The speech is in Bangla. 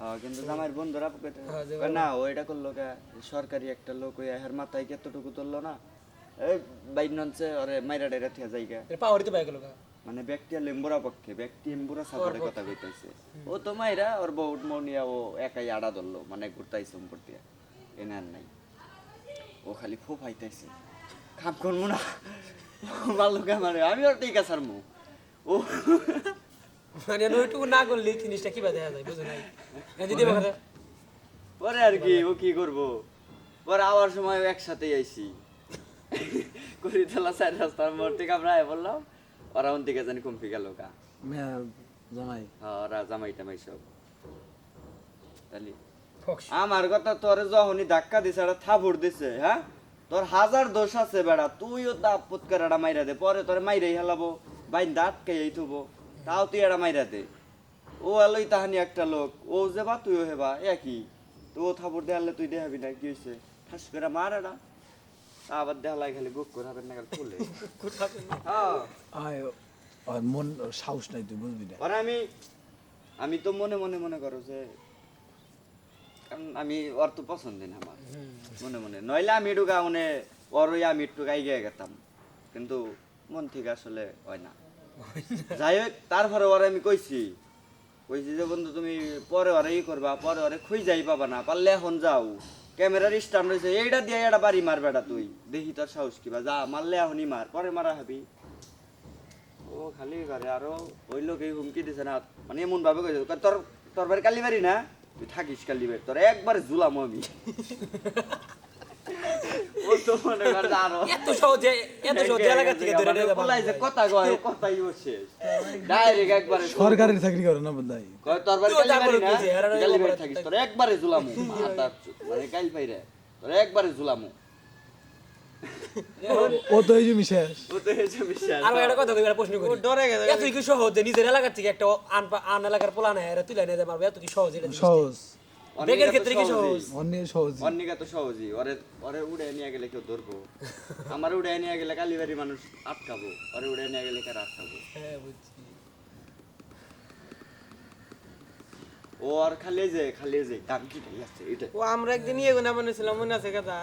হ্যাঁ, কিন্তু আমার বন্ধুরা হ্যাঁ, না ও এটা করল সরকারি একটা লোক ওই মাথায় কতটুকু তুললো না? এই বাইর ননছে ওরে মাইরা ডাইরা থিয়া জায়গা মানে ব্যক্তি আর লেম্বুরা পক্ষে ব্যক্তি এম্বুরা সাপোর্টের কথা কইতাছে। ও তো মাইরা ওর বউ মনিয়া ও একাই আড়া ধরলো মানে ঘুরতাইছে সম্পর্কে এনে আর নাই। ও খালি খুব ফাইতাইছে খাপ করব না। ভালোকে মানে আমি ওর ঠিক আছে মু ও মানে ওইটুকু না করলে জিনিসটা কিবা দেখা যায় বুঝো নাই? যদি কথা পরে আর কি ও কি করব? পরে আবার সময় একসাথেই আইছি। করিতলা চার রাস্তার মোড় থেকে আমরা আয় বললাম ওরা ওন থেকে জানি কমপি গেল গা। জামাই। হ্যাঁ, ওরা জামাই টামাই সব। তাহলে আমার কথা তোরে যখনই ধাক্কা দিছে একটা থাপুর দিছে হ্যাঁ? তোর হাজার দোষ আছে বেড়া তুইও দাপত করে একটা মাইরা দে পরে তোরে মাইরাই হেলাবো বাইন দাঁত খেয়েই থুবো। তাও তুই একটা মাইরা দে। ও এলোই তাহানি একটা লোক ও যে বা তুইও হেবা একই। তো ও থাপুর দেয়ালে তুই দেখাবি না কি হয়েছে ঠাস করে মার এটা আবার দেখালাই খালি বুক করে হবে না খুলে হ্যাঁ। আর মন সাহস নাই তুই বুঝবি না। আর আমি আমি তো মনে মনে মনে করো যে কারণ আমি ওর তো পছন্দ না আমার। মনে মনে। নইলে আমি একটু গাউনে ওর ওই আমি একটু গাই গিয়ে গেতাম। কিন্তু মন থেকে আসলে হয় না। যাই হোক তারপরে ওরে আমি কইছি কইছি যে বন্ধু তুমি পরে ওরে ই করবা, পরে ওরে খুঁজ যাই পাবা না, পারলে এখন যাও। ক্যামেরার স্ট্যান্ড রয়েছে এইটা দিয়ে এটা বাড়ি মার বেটা তুই। দেখি তোর সাহস কিবা যা, মারলে এখনই মার, পরে মারা হবি। ও, খালি করে আরও ওই লোক এই হুমকি দিছে না মানে এমন ভাবে কইছে তোর তোর বাড়ি কালীবাড়ি না? তুই থাকিস কালীবাড়ি তোর একবারে ঝুলাম আমি। ও তো মনে করে যে এত সহজে এত সহজে এলাকা থেকে ধরে নিয়ে যাব বলাই যে কথা কয় কথাই ও শেষ। ডাইরেক্ট একবারে সরকারের চাকরি করে না কয় তোর বাড়ি না? না থাকিস তোর একবারে মাথা মানে কাল পাইরে তোর একবারে ঝুলামু ও তো এই জমি শেষ। ও তো এসে বিশ্বাস আর একটা কথা কই প্রশ্ন করি। ডরে গেছে। এত কি সহজে নিজের এলাকা থেকে একটা আন আন এলাকার পোলা নেয় এরা তুলে নিয়ে যাবে এত কি সহজ এটা সহজ। ব্রেকের ক্ষেত্রে কি সহজ? অনেক সহজ অন্যিকা তো সহজই। ওরে ওরে উড়ে নিয়ে গেলে কেউ ধরবো? আমার উড়ে নিয়ে গেলে কালীবাড়ি মানুষ আটকাবো। ওরে উড়ে নিয়ে গেলে কারা আটকাবো? হ্যাঁ বুঝছি। ও আর খালি যে খালি যে দাম কি আছে এটা ও আমরা একদিন ইয়ে গুনা বানিয়েছিলাম মনে আছে কথা?